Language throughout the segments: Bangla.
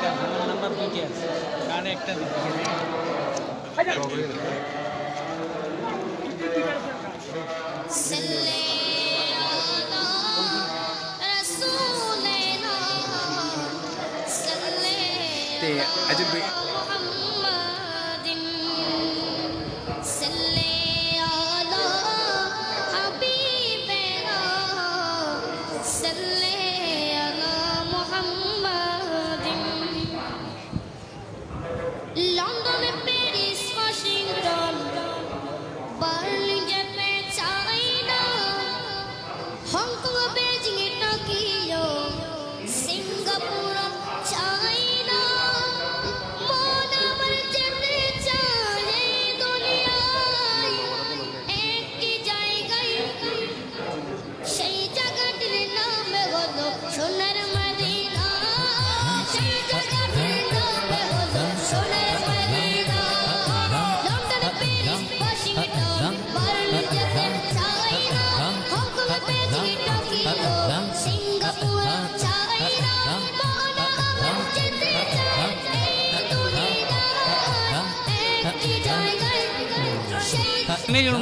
একটা ভাঙা নাম্বার দুইটি আছে কানে একটা Yeah, Hong Kong Beijing Tokyo Singapore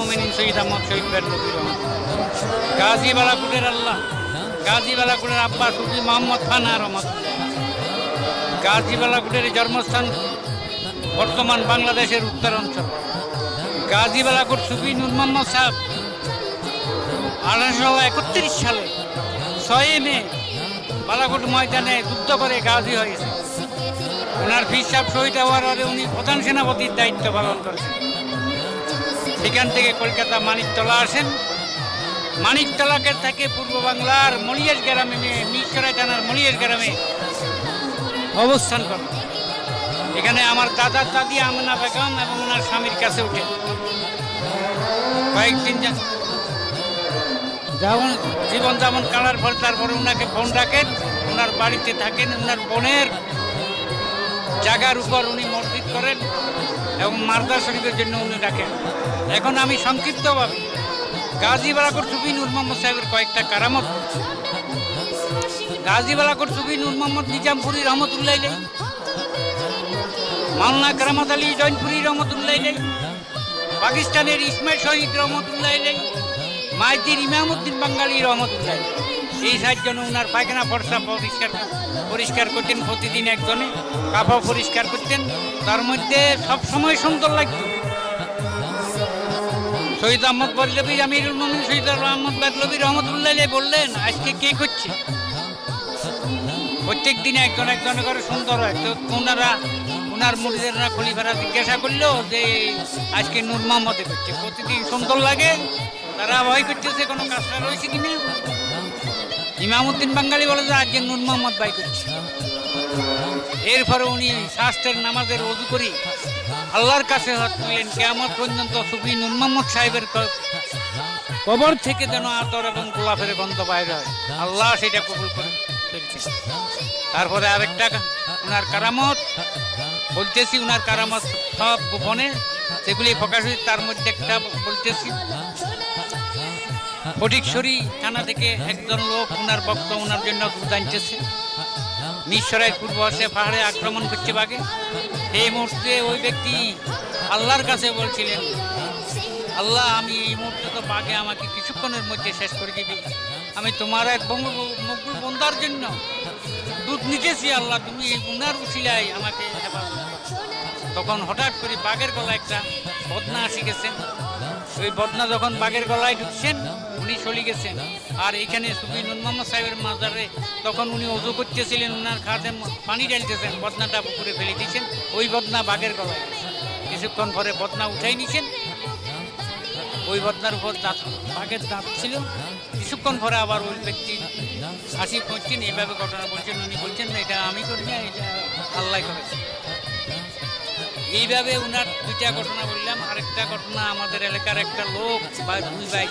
মোমিনিন শহীদ আহমদ শহীদ বের গাজী বালাকুটের আল্লাহ গাজী বালাকুটের আব্বা সুফি মোহাম্মদ খান আর রহমত গাজী বালাকুটের জন্মস্থান বর্তমান বাংলাদেশের উত্তরাঞ্চল গাজী বালাকুট সুফি নুর মোহাম্মদ সাহেব আঠারোশো একত্রিশ সালে ছয় মে বালাকুট ময়দানে যুদ্ধ করে গাজী হয়েছে। ওনার ফির সাহেব শহীদ হওয়ার পরে উনি প্রধান সেনাপতির দায়িত্ব পালন করেছেন। সেখান থেকে কলকাতা মানিকতলা আসেন। মানিকতলাকে থাকে পূর্ব বাংলার মলিয়াস গ্রামে, মিরসরাই থানার মলিয়াস গ্রামে অবস্থান করেন। এখানে আমার দাদার দাদি, আমিনা বেগম এবং ওনার স্বামীর কাছে উঠে কয়েকদিন যেমন জীবন যেমন কালার পর তারপরে ওনাকে ফোন রাখেন। ওনার বাড়িতে থাকেন, ওনার বোনের জায়গার উপর উনি মসজিদ করেন এবং মারদা শরীফের জন্য উনি ডাকেন এখন আমি সংক্ষিপ্তভাবে গাজী বালাকর সুফি নূর মোহাম্মদ সাহেবের কয়েকটা কারামত। গাজী বালাকর সুফি নূর মোহাম্মদ নিজামপুরি রহমতুল্লাহ মাওলানা কারামত আলী জৈনপুরি রহমতুল্লাহ পাকিস্তানের ইসমাইল শহীদ রহমতুল্লাহ মাইতির ইমামুদ্দিন বাঙ্গালী রহমতুল্লাহ। এই সাতজন ওনার পায়খানা ফর্সা পরিষ্কার পরিষ্কার করতেন, প্রতিদিন একজনে কাপড় পরিষ্কার করতেন। তার মধ্যে সব সময় সুন্দর লাগতো। শহীদ আহমদ বল্লবী আমিরুল মমিন শহীদ আহমদ বাদলবী রহমতুল্লাহ বললেন, আজকে কে করছে? প্রত্যেক দিন একজন একজন করে সুন্দর হয়। তো ওনারা, ওনার মুড়িদেররা খলিফারা জিজ্ঞাসা করল যে, আজকে নূর মোহাম্মদে করছে। প্রতিদিন সুন্দর লাগে, তারা ভয় করতেছে কোনো কাজটা রয়েছে কিনা। ইমামুদ্দিন বাঙালি বলে যে আজকে নূর মোহাম্মদ ভাই করছে এরপরে উনি শাস্ত্রের নামাজের অজু করি। আল্লাহর কাছে হাত তুললেন কেমন পর্যন্ত সুফি নূর মোহাম্মদ সাহেবের কবর থেকে যেন আতর এবং গোলাপের গন্ধ বাইরে হয় আল্লাহ সেটা কবুল করে তারপরে আরেকটা উনার কারামত। বলতেছি উনার কারামত সব গোপনে। সেগুলি প্রকাশ তার মধ্যে একটা বলতেছি। ফটিকছড়ি থানা থেকে একজন লোক ওনার বক্ত ওনার জন্য মিশরের পূর্ব আসে পাহাড়ে আক্রমণ করছে বাঘে। এই মুহূর্তে ওই ব্যক্তি আল্লাহর কাছে বলছিলেন, আল্লাহ, আমি এই মুহূর্তে তো বাঘে আমাকে কিছুক্ষণের মধ্যে শেষ করে দিবি। আমি তোমার এক মকবুল বন্দার জন্য দুধ নিতেছি, আল্লাহ, তুমি এই উনার উশিলায় আমাকে তখন হঠাৎ করে বাঘের গলায় একটা বদনা আসি গেছেন ওই বদনা যখন বাঘের গলায় ঢুকছেন উনি চলে গেছেন। আর এখানে সুফি মোহাম্মদ সাহেবের মাজারে তখন উনি অজু করতেছিলেন, উনার খাতে পানি ঢালতেছেন, বদনাটা পুকুরে ফেলে দিয়েছেন। ওই বদনা বাঘের গলায়। কিছুক্ষণ পরে বদনা উঠাই নিছেন। ওই বদনার উপর দাঁত, বাঘের দাঁত ছিল। কিছুক্ষণ পরে আবার ওই ব্যক্তি হাসি করছেন। এইভাবে ঘটনা বলছেন, উনি বলছেন, না, এটা আমি করি না এটা আল্লাহ করেছে। এইভাবে উনার দুইটা ঘটনা বললাম। আরেকটা ঘটনা আমাদের এলাকার একটা লোক বা দুই ভাই।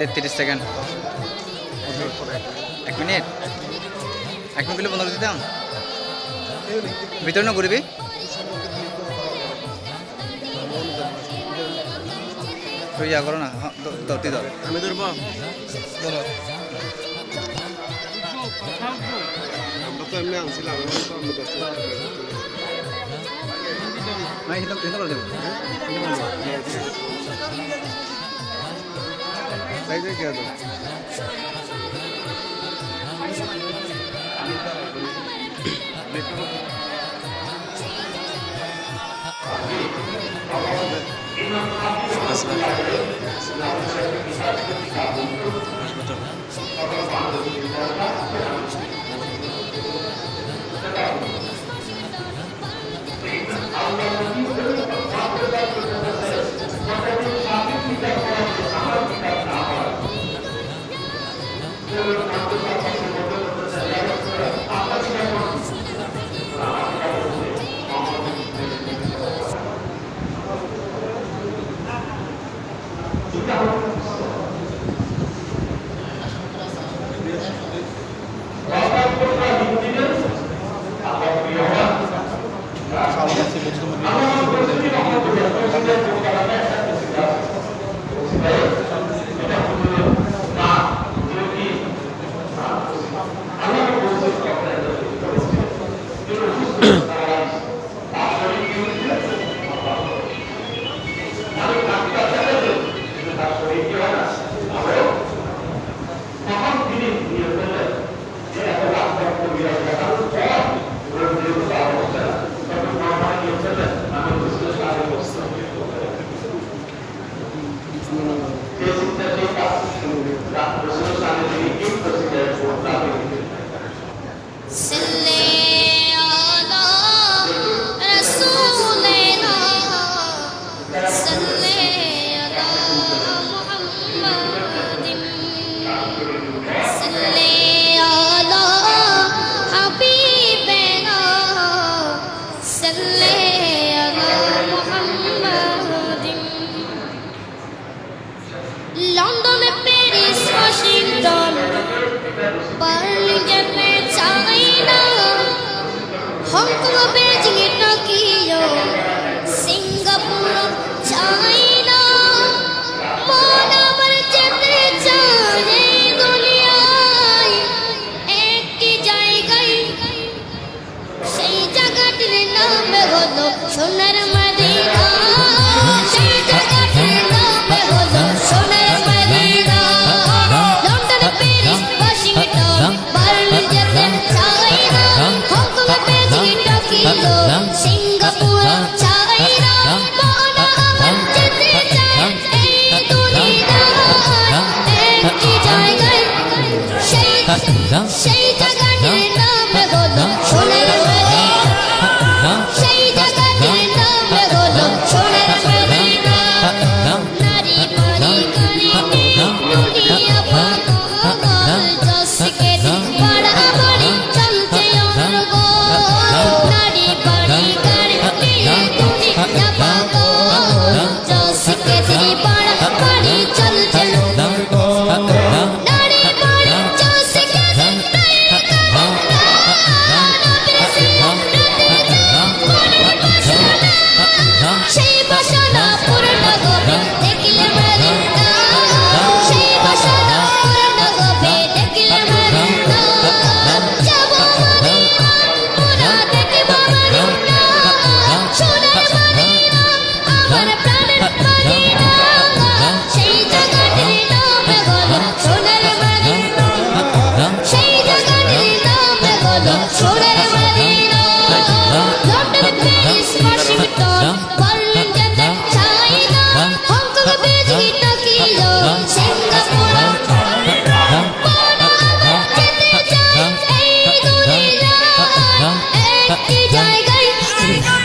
তেত্রিশ সেকেন্ড। এক মিনিট। এক মিনিট বন্ধ করে দিতাম। ভিতরে না ঘুরবি? করো না ধরতি ধর। আমি Side kya tha? Congratulations.